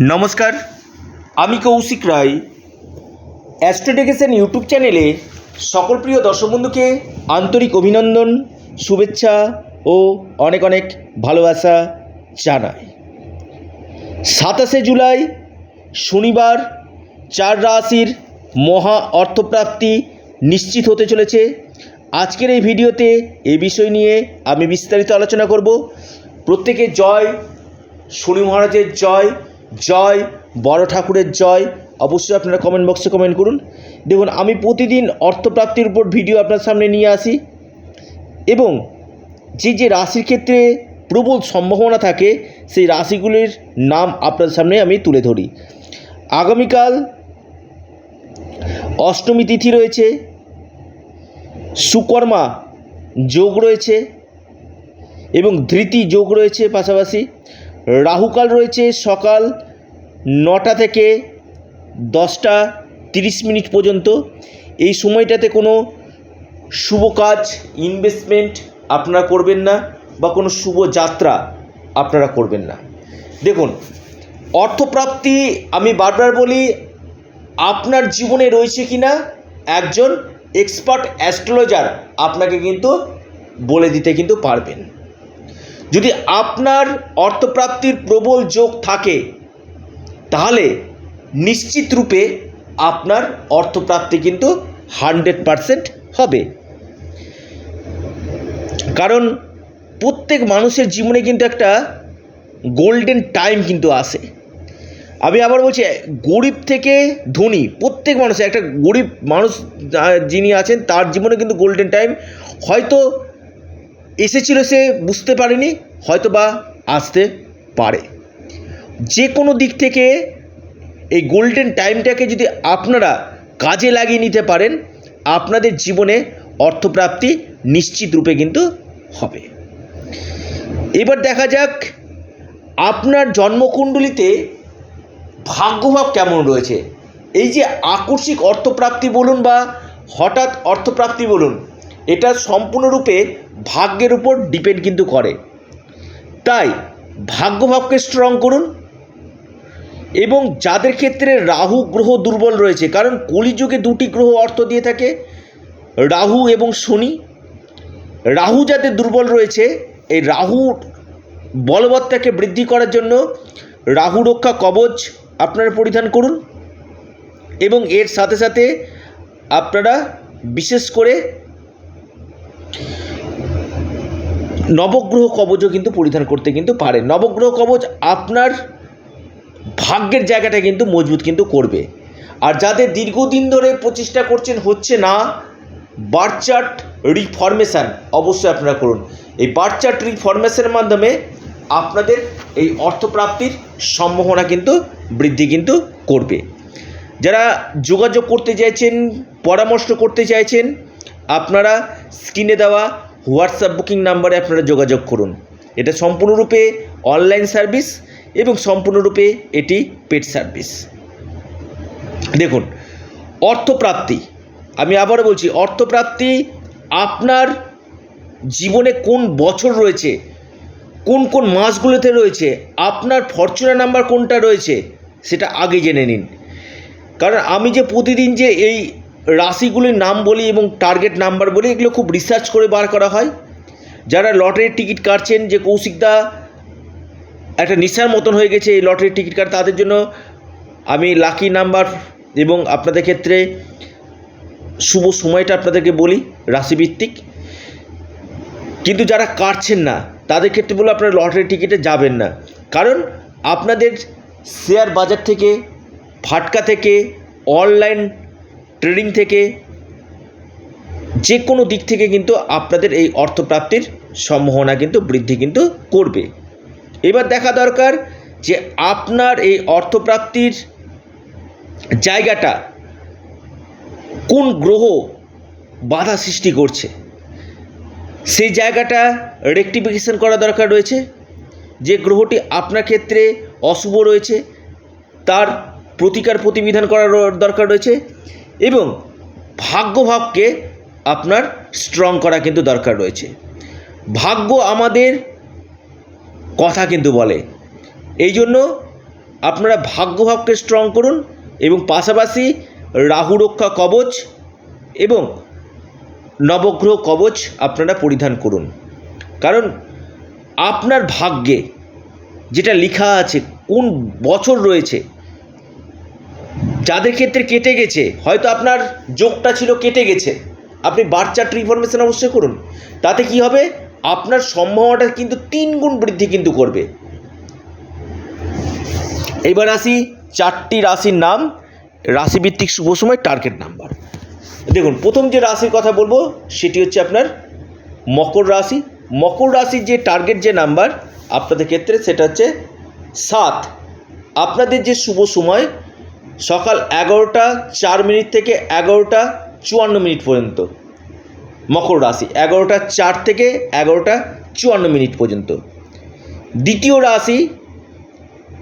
নমস্কার, আমি কৌশিক রায়। অ্যাস্ট্রোডেকেশন ইউটিউব চ্যানেলে সকল প্রিয় দর্শক বন্ধুকে আন্তরিক অভিনন্দন, শুভেচ্ছা ও অনেক অনেক ভালোবাসা জানাই। সাতাশে জুলাই, শনিবার, চার রাশির মহা অর্থপ্রাপ্তি নিশ্চিত হতে চলেছে। আজকের এই ভিডিওতে এ বিষয় নিয়ে আমি বিস্তারিত আলোচনা করব। প্রত্যেকে জয়, শনি মহারাজের জয় জয়, বড় ঠাকুরের জয়। অবশ্যই আপনারা কমেন্ট বক্সে কমেন্ট করুন। দেখুন, আমি প্রতিদিন অর্থপ্রাপ্তির উপর ভিডিও আপনার সামনে নিয়ে আসি। এবং যে যে রাশির ক্ষেত্রে প্রবল সম্ভাবনা থাকে, সেই রাশিগুলির নাম আপনার সামনে আমি তুলে ধরি। আগামীকাল অষ্টমী তিথি রয়েছে। সুকর্মা যোগ রয়েছে এবং ধৃতি যোগ রয়েছে পাশাপাশি। রাহুকাল রয়েছে সকাল নটা থেকে দশটা তিরিশ মিনিট পর্যন্ত। এই সময়টাতে কোনো শুভ কাজ ইনভেস্টমেন্ট আপনারা করবেন না বা কোনো শুভ যাত্রা আপনারা করবেন না। দেখুন, অর্থপ্রাপ্তি আমি বারবার বলি, আপনার জীবনে রয়েছে কি না একজন এক্সপার্ট অ্যাস্ট্রোলজার আপনাকে কিন্তু বলে দিতে কিন্তু পারবেন। যদি আপনার অর্থপ্রাপ্তির প্রবল যোগ থাকে তাহলে নিশ্চিত রূপে আপনার অর্থপ্রাপ্তি কিন্তু হান্ড্রেড পারসেন্ট হবে। কারণ প্রত্যেক মানুষের জীবনে কিন্তু একটা গোল্ডেন টাইম কিন্তু আসে। আমি আবার বলছি, গরিব থেকে ধনী, প্রত্যেক মানুষের, একটা গরিব মানুষ যিনি আছেন, তার জীবনে কিন্তু গোল্ডেন টাইম হয়তো এসেছিল সে বুঝতে পারেনি হয়তো বা আসতে পারে। যে কোনো দিক থেকে এই গোল্ডেন টাইমটাকে যদি আপনারা কাজে লাগিয়ে নিতে পারেন, আপনাদের জীবনে অর্থপ্রাপ্তি নিশ্চিত রূপে কিন্তু হবে। এবার দেখা যাক আপনার জন্মকুণ্ডলিতে ভাগ্যভাব কেমন রয়েছে। এই যে আকস্মিক অর্থপ্রাপ্তি বলুন বা হঠাৎ অর্থপ্রাপ্তি বলুন, এটা সম্পূর্ণরূপে ভাগ্যের উপর ডিপেন্ড কিন্তু করে। তাই ভাগ্যভাবকে স্ট্রং করুন এবং যাদের ক্ষেত্রে রাহু গ্রহ দুর্বল রয়েছে, কারণ কলিযুগে দুটি গ্রহ অর্থ দিয়ে থাকে, রাহু এবং শনি। রাহু যাদের দুর্বল রয়েছে, এই রাহু বলবত্তাকে বৃদ্ধি করার জন্য রাহু রক্ষা কবচ আপনারা পরিধান করুন এবং এর সাথে সাথে আপনারা বিশেষ করে নবগ্রহ কবচও কিন্তু পরিধান করতে কিন্তু পারেন। নবগ্রহ কবচ আপনার ভাগ্যের জায়গাটা কিন্তু মজবুত কিন্তু করবে। আর যাদের দীর্ঘদিন ধরে প্রচেষ্টা করছেন, হচ্ছে না বার্থ চার্ট রিফরমেশান অবশ্যই আপনারা করুন। এই বার্থ চার্ট রিফরমেশনের মাধ্যমে আপনাদের এই অর্থপ্রাপ্তির সম্ভাবনা কিন্তু বৃদ্ধি কিন্তু করবে। যারা যোগাযোগ করতে চাইছেন, পরামর্শ করতে চাইছেন, আপনারা স্ক্রিনে দেওয়া হোয়াটসঅ্যাপ বুকিং নাম্বারে আপনারা যোগাযোগ করুন। এটা সম্পূর্ণরূপে অনলাইন সার্ভিস এবং সম্পূর্ণরূপে এটি পেড সার্ভিস দেখুন, অর্থপ্রাপ্তি। আমি আবারও বলছি, অর্থপ্রাপ্তি আপনার জীবনে কোন বছর রয়েছে, কোন কোন মাসগুলোতে রয়েছে, আপনার ফরচুনা নাম্বার কোনটা রয়েছে, সেটা আগে জেনে নিন। কারণ আমি যে প্রতিদিন যে এই রাশিগুলির নাম বলি এবং টার্গেট নাম্বার বলি, এগুলো খুব রিসার্চ করে বার করা হয়। যারা লটারির টিকিট কাটছেন, যে কৌশিকদা একটা নেশার মতন হয়ে গেছে এই লটারির টিকিট কাটা। তাদের জন্য আমি লাকি নাম্বার এবং আপনাদের ক্ষেত্রে শুভ সময়টা আপনাদেরকে বলি, রাশিভিত্তিক। কিন্তু যারা কাটছেন না, তাদের ক্ষেত্রে বলে আপনারা লটারি টিকিটে যাবেন না। কারণ আপনাদের শেয়ার বাজার থেকে, ফাটকা থেকে অনলাইন ট্রেডিং থেকে যে কোনো দিক থেকে কিন্তু আপনাদের এই অর্থপ্রাপ্তির সম্ভাবনা কিন্তু বৃদ্ধি কিন্তু করবে। এবার দেখা দরকার যে আপনার এই অর্থপ্রাপ্তির জায়গাটা কোন গ্রহ বাধা সৃষ্টি করছে। সেই জায়গাটা রেকটিফিকেশন করা দরকার রয়েছে। যে গ্রহটি আপনার ক্ষেত্রে অশুভ রয়েছে, তার প্রতিকার প্রতিবিধান করার দরকার রয়েছে এবং ভাগ্যভাবকে আপনার স্ট্রং করা কিন্তু দরকার রয়েছে। ভাগ্য আমাদের কথা কিন্তু বলে। এই জন্য আপনারা ভাগ্যভাবকে স্ট্রং করুন এবং পাশাপাশি রাহু রক্ষা কবচ এবং নবগ্রহ কবচ আপনারা পরিধান করুন। কারণ আপনার ভাগ্যে যেটা লেখা আছে, কোন বছর রয়েছে, যাদের ক্ষেত্রে কেটে গেছে, হয়তো আপনার যোগটা ছিল কেটে গেছে। আপনি বার চার্ট ইনফরমেশন অবশ্যই করুন। তাতে কি হবে? আপনার সম্ভাবনাটা কিন্তু তিন গুণ বৃদ্ধি কিন্তু করবে। এইবার আসি চারটি রাশির নাম, রাশিভিত্তিক শুভ সময় টার্গেট নাম্বার দেখুন, প্রথম যে রাশির কথা বলব, সেটি হচ্ছে আপনার মকর রাশি। মকর রাশির যে টার্গেট যে নাম্বার আপনাদের ক্ষেত্রে, সেটা হচ্ছে সাত। আপনাদের যে শুভ সময়, সকাল এগারোটা, চার মিনিট থেকে এগারোটা চুয়ান্ন মিনিট পর্যন্ত। মকর রাশি, এগারোটা চার থেকে এগারোটা চুয়ান্ন মিনিট পর্যন্ত। দ্বিতীয় রাশি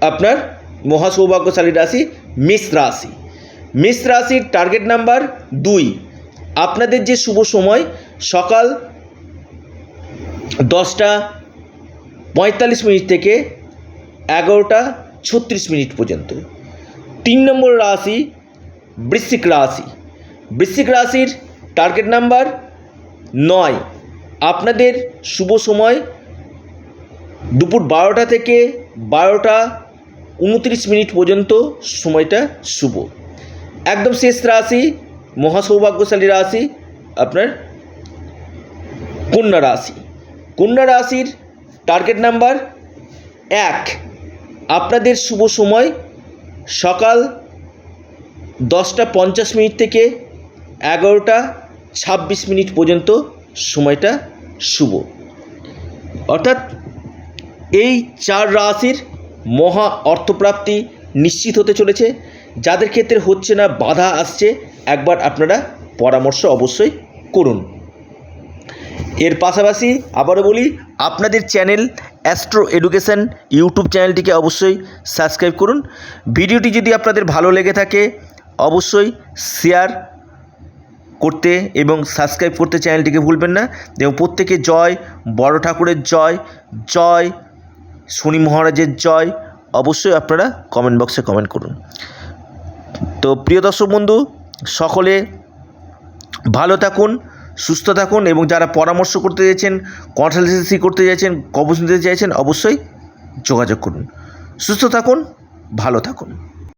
আপনার মহাসৌভাগ্যশালী রাশি, মেষ রাশি। মেষ রাশির টার্গেট নাম্বার দুই। আপনাদের যে শুভ সময়, সকাল দশটা পঁয়তাল্লিশ মিনিট থেকে এগারোটা ছত্রিশ মিনিট পর্যন্ত। তিন নম্বর রাশি বৃশ্চিক রাশি। বৃশ্চিক রাশির টার্গেট নাম্বার নয়। আপনাদের শুভ সময়। দুপুর বারোটা থেকে বারোটা উনত্রিশ মিনিট পর্যন্ত সময়টা শুভ। একদম শেষ রাশি, মহাসৌভাগ্যশালী রাশি, আপনার কন্যা রাশি। কন্যা রাশির টার্গেট নাম্বার এক। আপনাদের শুভ সময় সকাল দশটা পঞ্চাশ মিনিট থেকে এগারোটা ছাব্বিশ মিনিট পর্যন্ত সময়টা শুভ। অর্থাৎ এই চার রাশির মহা অর্থপ্রাপ্তি নিশ্চিত হতে চলেছে। যাদের ক্ষেত্রে হচ্ছে না বাধা আসছে, একবার আপনারা পরামর্শ অবশ্যই করুন। এর পাশাপাশি আবারও বলি, আপনাদের চ্যানেল অ্যাস্ট্রো এডুকেশন ইউটিউব চ্যানেলটিকে অবশ্যই সাবস্ক্রাইব করুন। ভিডিওটি যদি আপনাদের ভালো লেগে থাকে, অবশ্যই শেয়ার করতে এবং সাবস্ক্রাইব করতে চ্যানেলটিকে ভুলবেন না। এবং প্রত্যেকে জয়, বড় ঠাকুরের জয় জয়, শনি মহারাজের জয়। অবশ্যই আপনারা কমেন্ট বক্সে কমেন্ট করুন। তো প্রিয় দর্শক বন্ধু, সকলে ভালো থাকুন, সুস্থ থাকুন এবং যারা পরামর্শ করতে চাইছেন কনসালটেন্সি করতে চাইছেন কবচ নিতে চাইছেন, অবশ্যই যোগাযোগ করুন। সুস্থ থাকুন, ভালো থাকুন।